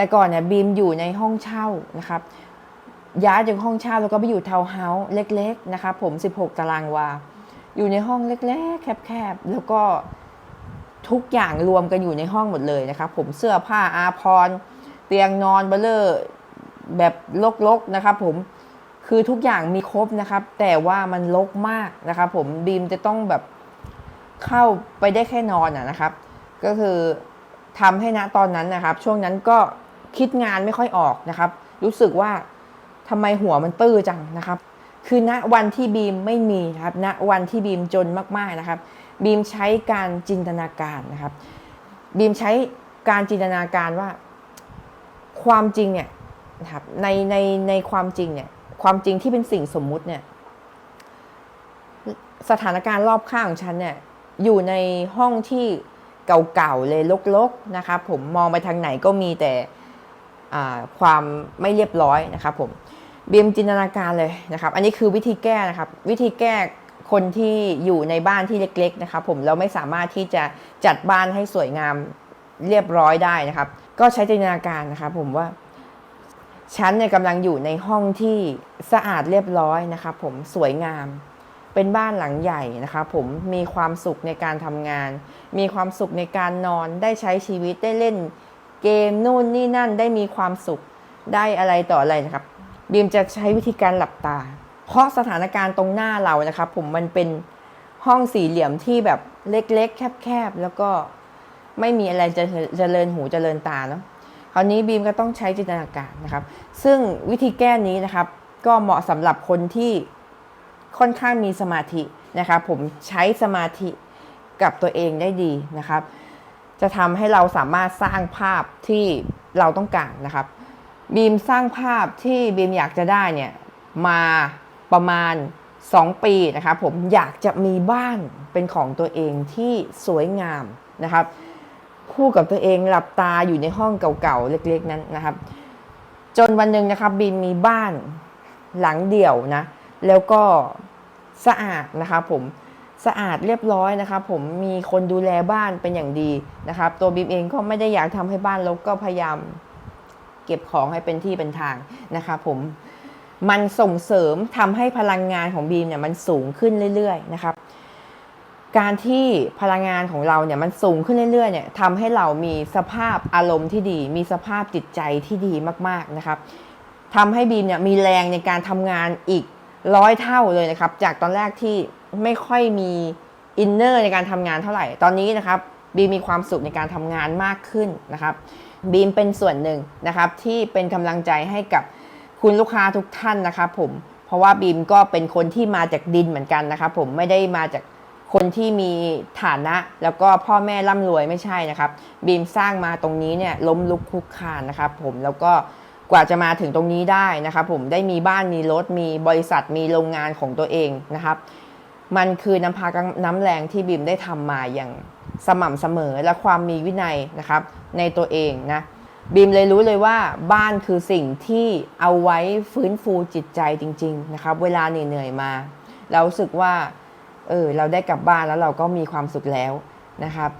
แต่ก่อนเนี่ยบีมอยู่ในห้องเช่านะครับย้ายจากห้องเช่าแล้วก็ไปอยู่ทาวน์เฮาส์เล็กๆนะครับผม 16 ตารางวา อยู่ในห้องเล็ก ๆ แคบๆ แล้วก็ทุกอย่างรวมกันอยู่ในห้องหมดเลยนะครับผมเสื้อผ้าอาภรเตียงนอนเบลเลอร์แบบลกๆนะครับผมคือทุกอย่างมีครบนะครับ แต่ว่ามันลกมากนะครับผมบีมจะต้องแบบเข้าไปได้แค่นอนอะนะครับ ก็คือทำให้ณตอนนั้นนะครับ ช่วงนั้นก็ คิดงานไม่ค่อยออกนะครับ รู้สึกว่าทำไมหัวมันตื้อจังนะครับ คือณวันที่บีมไม่มีครับณวันที่บีมจนมากๆนะครับ บีมใช้การจินตนาการนะครับ บีมใช้การจินตนาการว่าความจริงเนี่ยนะครับในในในความจริงเนี่ยความจริงที่เป็นสิ่งสมมุติเนี่ยสถานการณ์รอบข้างของฉันเนี่ยอยู่ในห้องที่เก่าๆเลยลกๆนะครับ ผมมองไปทางไหนก็มีแต่ ความไม่เรียบร้อยนะครับผมเบียมจินตนาการเลยนะครับ อันนี้คือวิธีแก้นะครับ วิธีแก้คนที่อยู่ในบ้านที่เล็กๆนะครับผมเราไม่สามารถที่จะจัดบ้านให้สวยงามเรียบร้อยได้นะครับ ก็ใช้จินตนาการนะครับผมว่าฉันเนี่ยกำลังอยู่ในห้องที่สะอาดเรียบร้อยนะครับผมสวยงาม เป็นบ้านหลังใหญ่นะครับผมมีความสุขในการทำงาน มีความสุขในการนอนได้ใช้ชีวิตได้เล่น เกมนู่นนี่นั่นได้มีความสุขได้อะไรต่ออะไรนะครับบีมจะใช้วิธีการหลับตา เพราะสถานการณ์ตรงหน้าเรานะครับ ผมมันเป็นห้องสี่เหลี่ยมที่แบบเล็กๆ แคบๆ แล้วก็ไม่มีอะไรจะเจริญหูเจริญตาเนาะคราวนี้บีมก็ต้องใช้จินตนาการนะครับ ซึ่งวิธีแก้นี้นะครับ ก็เหมาะสำหรับคนที่ค่อนข้างมีสมาธินะครับ ผมใช้สมาธิกับตัวเองได้ดีนะครับ จะทำให้เราสามารถสร้างภาพที่เราต้องการนะครับ บีมสร้างภาพที่บีมอยากจะได้เนี่ยมาประมาณ 2 ปีนะครับผมอยากจะมีบ้านเป็นของตัวเองที่สวยงามนะครับ คู่กับตัวเองหลับตาอยู่ในห้องเก่าๆเล็กๆนั้นนะครับ จนวันหนึ่งนะครับบีมมีบ้านหลังเดี่ยวนะแล้วก็สะอาดนะครับผม สะอาดเรียบร้อยนะครับผมมีคนดูแลบ้านเป็นอย่างดีนะครับ ตัวบีมเองก็ไม่ได้อยากทำให้บ้านรกก็พยายามเก็บของให้เป็นที่เป็นทางนะครับผมมันส่งเสริมทำให้พลังงานของบีมเนี่ยมันสูงขึ้นเรื่อยๆนะครับ การที่พลังงานของเราเนี่ยมันสูงขึ้นเรื่อยๆเนี่ยทำให้เรามีสภาพอารมณ์ที่ดี มีสภาพจิตใจที่ดีมากๆนะครับทำให้บีมเนี่ยมีแรงในการทำงานอีก ร้อยเท่าเลยนะครับ จากตอนแรกที่ไม่ค่อยมีอินเนอร์ในการทำงานเท่าไหร่ ตอนนี้นะครับบีมมีความสุขในการทำงานมากขึ้นนะครับบีมเป็นส่วนหนึ่งนะครับที่เป็นกำลังใจให้กับคุณลูกค้าทุกท่านนะครับผมเพราะว่าบีมก็เป็นคนที่มาจากดินเหมือนกันนะครับผมไม่ได้มาจากคนที่มีฐานะ แล้วก็พ่อแม่ร่ำรวยไม่ใช่นะครับบีมสร้างมาตรงนี้เนี่ยล้มลุกคลุกคลานนะครับผมแล้วก็ กว่าจะมาถึงตรงนี้ได้นะครับผมได้มีบ้านมีรถมีบริษัทมีโรงงานของตัวเองนะครับ มันคือน้ำพักน้ำแรงที่บีมได้ทำมาอย่างสม่ำเสมอและความมีวินัยนะครับในตัวเองนะบีมเลยรู้เลยว่าบ้านคือสิ่งที่เอาไว้ฟื้นฟูจิตใจจริง ๆ นะครับ เวลาเหนื่อยๆมา เราสึกว่าเออเราได้กลับบ้านแล้วเราก็มีความสุขแล้วนะครับ